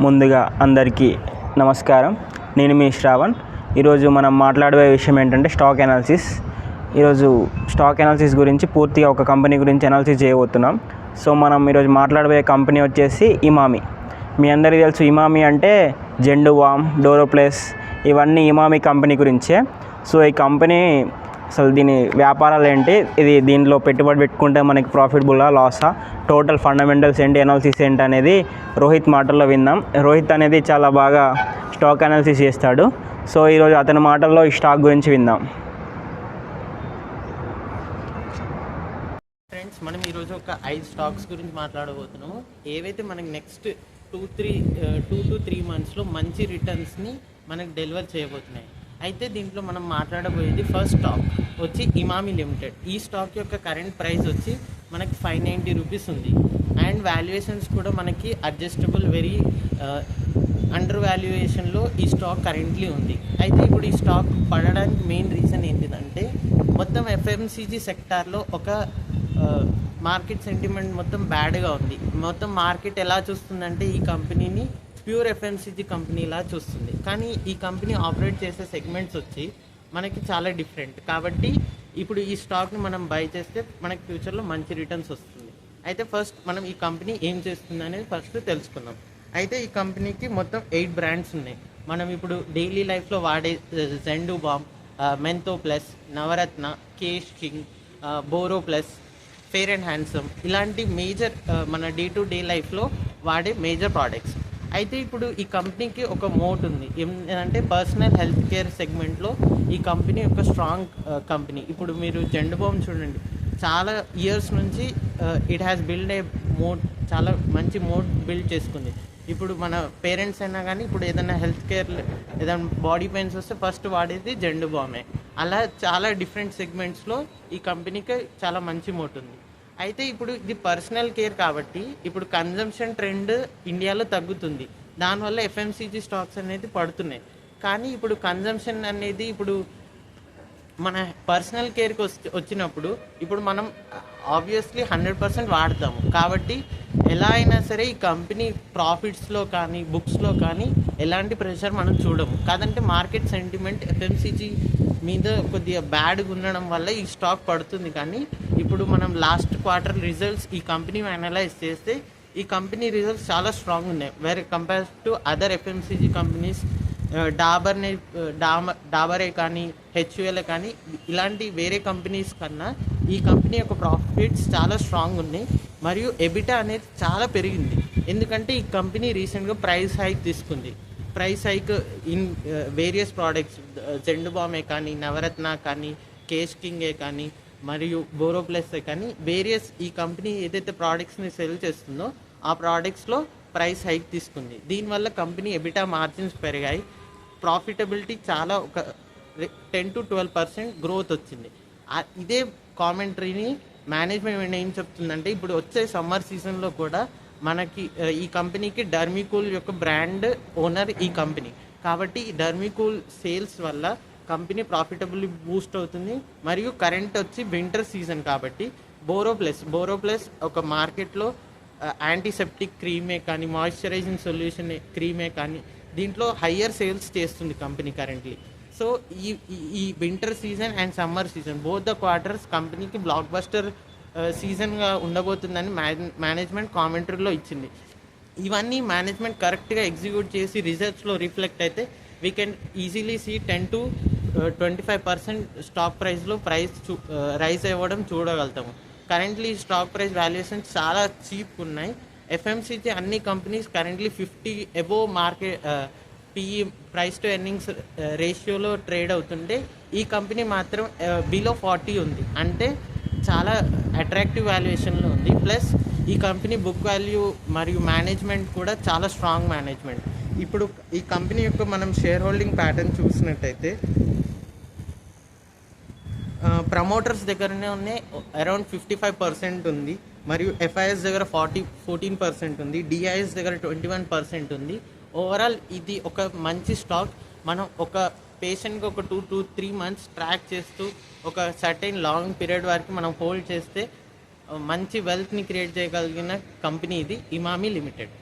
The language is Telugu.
ముందుగా అందరికీ నమస్కారం. నేను మీ శ్రావణ్. ఈరోజు మనం మాట్లాడబోయే విషయం ఏంటంటే స్టాక్ అనాలిసిస్. ఈరోజు స్టాక్ అనాలిసిస్ గురించి పూర్తిగా ఒక కంపెనీ గురించి అనాలిసిస్ చేయబోతున్నాం. సో మనం ఈరోజు మాట్లాడబోయే కంపెనీ వచ్చేసి ఇమామి. మీ అందరికీ తెలుసు ఇమామి అంటే జెండు వామ్ డోరోప్లేస్ ఇవన్నీ ఇమామి కంపెనీ గురించే. సో ఈ కంపెనీ అసలు దీని వ్యాపారాలు ఏంటి? ఇది దీంట్లో పెట్టుబడి పెట్టుకుంటే మనకి ప్రాఫిటబుల్లా లాసా టోటల్ ఫండమెంటల్స్ ఏంటి? అనాలిసిస్ ఏంటి అనేది రోహిత్ మాటల్లో విందాం. రోహిత్ అనేది చాలా బాగా స్టాక్ అనాలిసిస్ చేస్తాడు. సో ఈరోజు అతని మాటల్లో ఈ స్టాక్ గురించి విందాం. ఫ్రెండ్స్ మనం ఈరోజు ఒక ఐదు స్టాక్స్ గురించి మాట్లాడబోతున్నాము. ఏవైతే మనకి next two three two to three మంత్స్లో మంచి రిటర్న్స్ని మనకు డెలివర్ చేయబోతున్నాయి. అయితే దీంట్లో మనం మాట్లాడబోయేది ఫస్ట్ స్టాక్ వచ్చి ఇమామి లిమిటెడ్ ఈ స్టాక్ యొక్క కరెంట్ ప్రైస్ వచ్చి మనకి ఫైవ్ నైంటీ రూపీస్ ఉంది. అండ్ వాల్యుయేషన్స్ కూడా మనకి అడ్జస్టబుల్ వెరీ అండర్ వాల్యుయేషన్లో ఈ స్టాక్ కరెంట్లీ ఉంది. అయితే ఇప్పుడు ఈ స్టాక్ పడడానికి మెయిన్ రీజన్ ఏంటిదంటే మొత్తం ఎఫ్ఎంసీజీ సెక్టార్లో ఒక uh, మార్కెట్ సెంటిమెంట్ మొత్తం బ్యాడ్గా ఉంది. మొత్తం మార్కెట్ ఎలా చూస్తుందంటే ఈ కంపెనీని ప్యూర్ ఎఫ్ఎంసీజీ కంపెనీలా చూస్తుంది. కానీ ఈ కంపెనీ ఆపరేట్ చేసే సెగ్మెంట్స్ వచ్చి మనకి చాలా డిఫరెంట్. కాబట్టి ఇప్పుడు ఈ స్టాక్ని మనం బై చేస్తే మనకి ఫ్యూచర్లో మంచి రిటర్న్స్ వస్తుంది. అయితే ఫస్ట్ మనం ఈ కంపెనీ ఏం చేస్తుంది అనేది ఫస్ట్ తెలుసుకుందాం. అయితే ఈ కంపెనీకి మొత్తం ఎయిట్ బ్రాండ్స్ ఉన్నాయి. మనం ఇప్పుడు డైలీ లైఫ్లో వాడే Zandu balm Mentho plus Navratna Kesh king Boro plus fair and handsome ఇలాంటి మేజర్ మన డే టు డే లైఫ్లో వాడే మేజర్ ప్రోడక్ట్స్ అయితే ఇప్పుడు ఈ కంపెనీకి ఒక మోట్ ఉంది. ఏంటంటే పర్సనల్ హెల్త్ కేర్ సెగ్మెంట్లో ఈ కంపెనీ ఒక స్ట్రాంగ్ కంపెనీ. ఇప్పుడు మీరు జెండు బామ్ చూడండి. చాలా ఇయర్స్ నుంచి it has build a moat చాలా మంచి మోట్ బిల్డ్ చేసుకుంది. ఇప్పుడు మన పేరెంట్స్ అయినా కానీ ఇప్పుడు ఏదైనా హెల్త్ కేర్ ఏదైనా బాడీ పెయిన్స్ వస్తే ఫస్ట్ వాడేది జెండు బామే అలా చాలా డిఫరెంట్ సెగ్మెంట్స్లో ఈ కంపెనీకి చాలా మంచి మోట్ ఉంది. అయితే ఇప్పుడు ఇది పర్సనల్ కేర్ కాబట్టి ఇప్పుడు కన్జంప్షన్ ట్రెండ్ ఇండియాలో తగ్గుతుంది. దానివల్ల ఎఫ్ఎంసీజీ స్టాక్స్ అనేది పడుతున్నాయి. కానీ ఇప్పుడు కన్జంప్షన్ అనేది ఇప్పుడు మన పర్సనల్ కేర్కి వచ్చి వచ్చినప్పుడు ఇప్పుడు మనం ఆబ్వియస్లీ హండ్రెడ్ పర్సెంట్ వాడతాము. కాబట్టి ఎలా అయినా సరే ఈ కంపెనీ ప్రాఫిట్స్లో కానీ బుక్స్లో కానీ ఎలాంటి ప్రెషర్ మనం చూడము. కాదంటే మార్కెట్ సెంటిమెంట్ ఎఫ్ఎంసీజీ మీద కొద్దిగా బ్యాడ్గా ఉండడం వల్ల ఈ స్టాక్ పడుతుంది. కానీ ఇప్పుడు మనం లాస్ట్ క్వార్టర్ రిజల్ట్స్ ఈ కంపెనీ అనలైజ్ చేస్తే ఈ కంపెనీ రిజల్ట్స్ చాలా స్ట్రాంగ్ ఉన్నాయి. వేరే compare to other FMCG companies డాబర్నే Dabur డాబరే కానీ హెచ్యుఎల్ కానీ ఇలాంటి వేరే కంపెనీస్ కన్నా ఈ కంపెనీ యొక్క ప్రాఫిట్స్ చాలా స్ట్రాంగ్ ఉన్నాయి. మరియు ఎబిటా అనేది చాలా పెరిగింది. ఎందుకంటే ఈ కంపెనీ రీసెంట్గా ప్రైస్ హైక్ తీసుకుంది. Price hike in various products Zandu బామే కానీ నవరత్న కానీ కేష్ కింగే కానీ మరియు బోరోప్లస్ కానీ వేరియస్ ఈ కంపెనీ ఏదైతే ప్రోడక్ట్స్ని సెల్ చేస్తుందో ఆ ప్రోడక్ట్స్లో ప్రైస్ హైక్ తీసుకుంది. దీనివల్ల కంపెనీ ఎబిటా మార్జిన్స్ పెరిగాయి. ప్రాఫిటబిలిటీ చాలా ఒక ten to twelve percent growth వచ్చింది. ఇదే కామెంటరీని మేనేజ్మెంట్ ఏం చెప్తుందంటే ఇప్పుడు వచ్చే సమ్మర్ సీజన్లో కూడా మనకి ఈ కంపెనీకి డర్మికూల్ యొక్క బ్రాండ్ ఓనర్ ఈ కంపెనీ. కాబట్టి ఈ డర్మికూల్ సేల్స్ వల్ల కంపెనీ ప్రాఫిటబుల్ బూస్ట్ అవుతుంది. మరియు కరెంట్ వచ్చి వింటర్ సీజన్ కాబట్టి బోరోప్లస్ బోరోప్లస్ ఒక మార్కెట్లో యాంటీసెప్టిక్ క్రీమే కానీ మాయిశ్చరైజింగ్ సొల్యూషన్ క్రీమే కానీ దీంట్లో హయ్యర్ సేల్స్ చేస్తుంది కంపెనీ కరెంట్లీ. సో ఈ ఈ- winter season and summer season both the quarters కంపెనీకి బ్లాక్ బస్టర్ సీజన్గా ఉండబోతుందని మేనేజ్మెంట్ కామెంటరీలో ఇచ్చింది. ఇవన్నీ మేనేజ్మెంట్ కరెక్ట్గా ఎగ్జిక్యూట్ చేసి రిజల్ట్స్లో రిఫ్లెక్ట్ అయితే we can easily see ten to twenty five percent stock ప్రైస్లో ప్రైస్ చూ రైజ్ అవ్వడం చూడగలుగుతాము. కరెంట్లీ స్టాక్ ప్రైస్ వాల్యుయేషన్ చాలా చీప్ ఉన్నాయి. ఎఫ్ఎంసీజీ అన్ని companies currently fifty above market PE price to earnings రేషియోలో ట్రేడ్ అవుతుంటే ఈ కంపెనీ మాత్రం uh, బిలో ఫార్టీ ఉంది. అంటే చాలా అట్రాక్టివ్ వాల్యుయేషన్లో ఉంది. ప్లస్ ఈ కంపెనీ బుక్ వాల్యూ మరియు మేనేజ్మెంట్ కూడా చాలా స్ట్రాంగ్ మేనేజ్మెంట్ ఇప్పుడు ఈ కంపెనీ యొక్క మనం షేర్ హోల్డింగ్ ప్యాటర్న్ చూసినట్టయితే uh, ప్రమోటర్స్ దగ్గరనే ఉన్నాయి. అరౌండ్ ఫిఫ్టీ ఫైవ్ పర్సెంట్ ఉంది. మరియు ఎఫ్ఐఎస్ దగ్గర ఫార్టీ ఫోర్టీన్ పర్సెంట్ ఉంది. డిఐఎస్ దగ్గర ట్వంటీ వన్ పర్సెంట్ ఉంది. ఓవరాల్ ఇది ఒక మంచి స్టాక్ మనం ఒక పేషెంట్కి ఒక two two three months track చేస్తూ ఒక సర్టైన్ లాంగ్ పీరియడ్ వరకు మనం హోల్డ్ చేస్తే మంచి వెల్త్ని క్రియేట్ చేయగలిగిన కంపెనీ ఇది ఇమామి లిమిటెడ్